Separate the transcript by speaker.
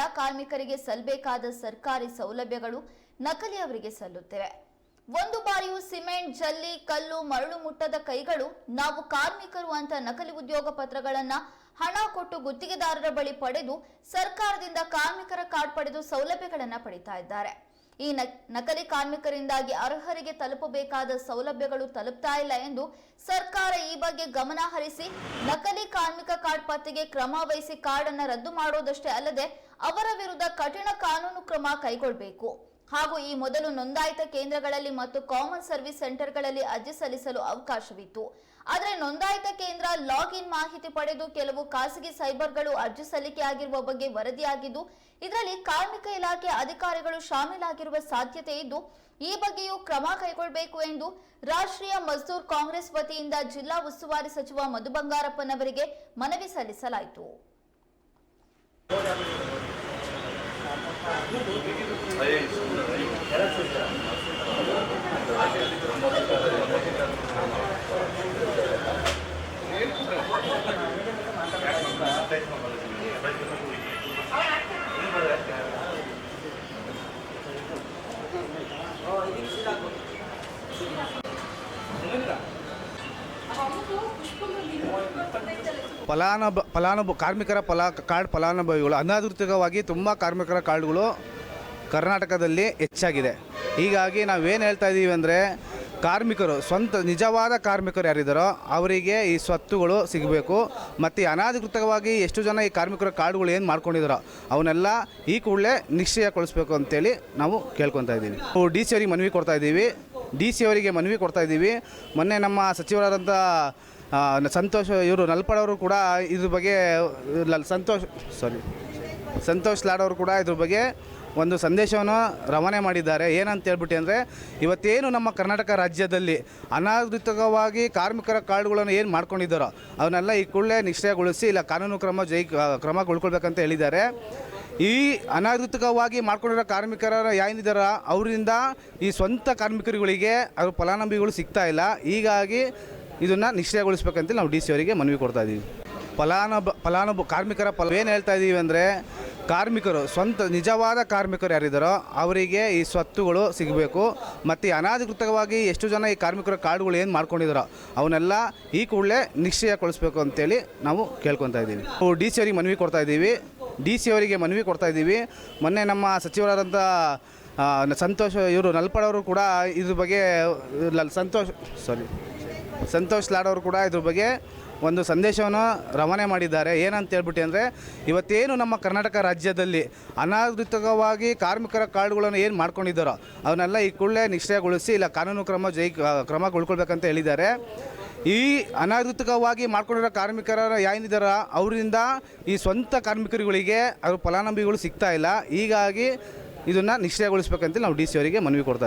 Speaker 1: ಬಡ ಕಾರ್ಮಿಕರಿಗೆ ಸಲ್ಲಬೇಕಾದ ಸರ್ಕಾರಿ ಸೌಲಭ್ಯಗಳು ನಕಲಿ ಅವರಿಗೆ ಸಲ್ಲುತ್ತಿವೆ. ಒಂದು ಬಾರಿಯೂ ಸಿಮೆಂಟ್, ಜಲ್ಲಿ, ಕಲ್ಲು, ಮರಳು ಮುಟ್ಟದ ಕೈಗಳು ನಾವು ಕಾರ್ಮಿಕರು ಅಂತ ನಕಲಿ ಉದ್ಯೋಗ ಪತ್ರಗಳನ್ನ ಹಣ ಕೊಟ್ಟು ಗುತ್ತಿಗೆದಾರರ ಬಳಿ ಪಡೆದು ಸರ್ಕಾರದಿಂದ ಕಾರ್ಮಿಕರ ಕಾರ್ಡ್ ಪಡೆದು ಸೌಲಭ್ಯಗಳನ್ನ ಪಡಿತಾ ಇದ್ದಾರೆ. ಈ ನಕಲಿ ಕಾರ್ಮಿಕರಿಂದಾಗಿ ಅರ್ಹರಿಗೆ ತಲುಪಬೇಕಾದ ಸೌಲಭ್ಯಗಳು ತಲುಪ್ತಾ ಇಲ್ಲ ಎಂದು ಸರ್ಕಾರ ಈ ಬಗ್ಗೆ ಗಮನ ಹರಿಸಿ ನಕಲಿ ಕಾರ್ಮಿಕ ಕಾರ್ಡ್ ಪತ್ತೆಗೆ ಕ್ರಮ ವಹಿಸಿ ಕಾರ್ಡ್ ಅನ್ನ ರದ್ದು ಮಾಡೋದಷ್ಟೇ ಅಲ್ಲದೆ ಅವರ ವಿರುದ್ಧ ಕಠಿಣ ಕಾನೂನು ಕ್ರಮ ಕೈಗೊಳ್ಳಬೇಕು. ಹಾಗೂ ಈ ಮೊದಲು ನೋಂದಾಯಿತ ಕೇಂದ್ರಗಳಲ್ಲಿ ಮತ್ತು ಕಾಮನ್ ಸರ್ವಿಸ್ ಸೆಂಟರ್ಗಳಲ್ಲಿ ಅರ್ಜಿ ಸಲ್ಲಿಸಲು ಅವಕಾಶವಿತ್ತು. ಆದರೆ ನೋಂದಾಯಿತ ಕೇಂದ್ರ ಲಾಗಿನ್ ಮಾಹಿತಿ ಪಡೆದು ಕೆಲವು ಖಾಸಗಿ ಸೈಬರ್ಗಳು ಅರ್ಜಿ ಸಲ್ಲಿಕೆ ಆಗಿರುವ ಬಗ್ಗೆ ವರದಿಯಾಗಿದ್ದು, ಇದರಲ್ಲಿ ಕಾರ್ಮಿಕ ಇಲಾಖೆ ಅಧಿಕಾರಿಗಳು ಶಾಮೀಲಾಗಿರುವ ಸಾಧ್ಯತೆ ಇದ್ದು, ಈ ಬಗ್ಗೆಯೂ ಕ್ರಮ ಕೈಗೊಳ್ಳಬೇಕು ಎಂದು ರಾಷ್ಟ್ರೀಯ ಮಜ್ದೂರ್ ಕಾಂಗ್ರೆಸ್ ವತಿಯಿಂದ ಜಿಲ್ಲಾ ಉಸ್ತುವಾರಿ ಸಚಿವ ಮಧು ಬಂಗಾರಪ್ಪನವರಿಗೆ ಮನವಿ ಸಲ್ಲಿಸಲಾಯಿತು. 어, 이게 시라고.
Speaker 2: ಫಲಾನುಭ ಫಲಾನುಭ ಕಾರ್ಮಿಕರ ಫಲ ಕಾರ್ಡ್ ಫಲಾನುಭವಿಗಳು. ಅನಧಿಕೃತವಾಗಿ ತುಂಬ ಕಾರ್ಮಿಕರ ಕಾರ್ಡ್ಗಳು ಕರ್ನಾಟಕದಲ್ಲಿ ಹೆಚ್ಚಾಗಿದೆ. ಹೀಗಾಗಿ ನಾವೇನು ಹೇಳ್ತಾ ಇದ್ದೀವಿ ಅಂದರೆ, ಕಾರ್ಮಿಕರು, ಸ್ವಂತ ನಿಜವಾದ ಕಾರ್ಮಿಕರು ಯಾರಿದ್ದಾರೋ ಅವರಿಗೆ ಈ ಸ್ವತ್ತುಗಳು ಸಿಗಬೇಕು. ಮತ್ತು ಅನಾಧಿಕೃತವಾಗಿ ಎಷ್ಟು ಜನ ಈ ಕಾರ್ಮಿಕರ ಕಾರ್ಡ್ಗಳು ಏನು ಮಾಡ್ಕೊಂಡಿದ್ದಾರೋ ಅವನ್ನೆಲ್ಲ ಈ ಕೂಡಲೇ ನಿಶ್ಚಯಗೊಳಿಸ್ಬೇಕು ಅಂತೇಳಿ ನಾವು ಕೇಳ್ಕೊತಾ ಇದ್ದೀವಿ ಡಿ ಸಿ ಅವರಿಗೆ ಮನವಿ ಕೊಡ್ತಾ ಇದ್ದೀವಿ ಡಿ ಸಿ ಅವರಿಗೆ ಮನವಿ ಕೊಡ್ತಾ ಇದ್ದೀವಿ. ಮೊನ್ನೆ ನಮ್ಮ ಸಚಿವರಾದಂಥ ಸಂತೋಷ್ ಇವರು ನಲ್ಪಡವರು ಕೂಡ ಇದ್ರ ಬಗ್ಗೆ ಸಂತೋಷ್ ಸಾರಿ ಸಂತೋಷ್ ಲಾಡ್ ಕೂಡ ಇದ್ರ ಬಗ್ಗೆ ಒಂದು ಸಂದೇಶವನ್ನು ರವಾನೆ ಮಾಡಿದ್ದಾರೆ. ಏನಂತ ಹೇಳ್ಬಿಟ್ಟು ಅಂದರೆ, ಇವತ್ತೇನು ನಮ್ಮ ಕರ್ನಾಟಕ ರಾಜ್ಯದಲ್ಲಿ ಅನಾಧಿಕವಾಗಿ ಕಾರ್ಮಿಕರ ಕಾರ್ಡ್ಗಳನ್ನು ಏನು ಮಾಡ್ಕೊಂಡಿದ್ದಾರೋ, ಅವನ್ನೆಲ್ಲ ಈ ಕೂಡಲೇ ನಿಶ್ಚಯಗೊಳಿಸಿ ಇಲ್ಲ ಕಾನೂನು ಕ್ರಮ ಜೈ, ಕ್ರಮ ಉಳ್ಕೊಳ್ಬೇಕಂತ ಹೇಳಿದ್ದಾರೆ. ಈ ಅನಧಿಕೃತವಾಗಿ ಮಾಡ್ಕೊಂಡಿರೋ ಕಾರ್ಮಿಕರ ಏನಿದಾರ ಅವರಿಂದ ಈ ಸ್ವಂತ ಕಾರ್ಮಿಕರುಗಳಿಗೆ ಅವ್ರ ಫಲಾನುಭವಿಗಳು ಸಿಗ್ತಾ ಇಲ್ಲ. ಹೀಗಾಗಿ ಇದನ್ನು ನಿಶ್ಚಯಗೊಳಿಸ್ಬೇಕಂತ ನಾವು ಡಿ ಸಿ ಅವರಿಗೆ ಮನವಿ ಕೊಡ್ತಾ ಇದ್ದೀವಿ ಫಲಾನುಭ ಫಲಾನುಭ, ಕಾರ್ಮಿಕರ ಫಲ, ಏನು ಹೇಳ್ತಾ ಇದ್ದೀವಿ ಅಂದರೆ ಕಾರ್ಮಿಕರು, ಸ್ವಂತ, ನಿಜವಾದ ಕಾರ್ಮಿಕರು ಯಾರಿದ್ದಾರೋ ಅವರಿಗೆ ಈ ಸ್ವತ್ತುಗಳು ಸಿಗಬೇಕು. ಮತ್ತು ಅನಾಧಿಕೃತವಾಗಿ ಎಷ್ಟು ಜನ ಈ ಕಾರ್ಮಿಕರ ಕಾರ್ಡ್ಗಳು ಏನು ಮಾಡ್ಕೊಂಡಿದ್ದಾರೋ ಅವನ್ನೆಲ್ಲ ಈ ಕೂಡಲೇ ನಿಶ್ಚಯಗೊಳಿಸ್ಬೇಕು ಅಂತೇಳಿ ನಾವು ಕೇಳ್ಕೊತಾ ಇದ್ದೀವಿ ಡಿ ಸಿ ಅವರಿಗೆ ಮನವಿ ಕೊಡ್ತಾ ಇದ್ದೀವಿ ಡಿ ಸಿ ಅವರಿಗೆ ಮನವಿ ಕೊಡ್ತಾ ಇದ್ದೀವಿ. ಮೊನ್ನೆ ನಮ್ಮ ಸಚಿವರಾದಂಥ ಸಂತೋಷ್ ಇವರು ನಲ್ಪಡವರು ಕೂಡ ಇದ್ರ ಬಗ್ಗೆ ಸಂತೋಷ್ ಸಾರಿ ಸಂತೋಷ್ ಲಾಡ್ ಕೂಡ ಇದ್ರ ಬಗ್ಗೆ ಒಂದು ಸಂದೇಶವನ್ನು ರವಾನೆ ಮಾಡಿದ್ದಾರೆ. ಏನಂತ ಹೇಳ್ಬಿಟ್ಟು ಅಂದರೆ, ಇವತ್ತೇನು ನಮ್ಮ ಕರ್ನಾಟಕ ರಾಜ್ಯದಲ್ಲಿ ಅನಾಧಿಕವಾಗಿ ಕಾರ್ಮಿಕರ ಕಾರ್ಡ್ಗಳನ್ನು ಏನು ಮಾಡ್ಕೊಂಡಿದ್ದಾರೋ, ಅವನ್ನೆಲ್ಲ ಈ ಕೂಡಲೇ ನಿಶ್ಚಯಗೊಳಿಸಿ ಇಲ್ಲ, ಕಾನೂನು ಕ್ರಮ ಜೈ, ಕ್ರಮ ಕಳ್ಕೊಳ್ಬೇಕಂತ ಹೇಳಿದ್ದಾರೆ. ಈ ಅನಧಿಕೃತವಾಗಿ ಮಾಡ್ಕೊಂಡಿರೋ ಕಾರ್ಮಿಕರ ಏನಿದಾರ ಅವರಿಂದ ಈ ಸ್ವಂತ ಕಾರ್ಮಿಕರುಗಳಿಗೆ ಅವ್ರ ಫಲಾನುಭವಿಗಳು ಸಿಗ್ತಾ ಇಲ್ಲ. ಹೀಗಾಗಿ ಇದನ್ನು ನಿಶ್ಚಯಗೊಳಿಸ್ಬೇಕಂತ ನಾವು ಡಿ ಸಿ ಅವರಿಗೆ ಮನವಿ ಕೊಡ್ತಾ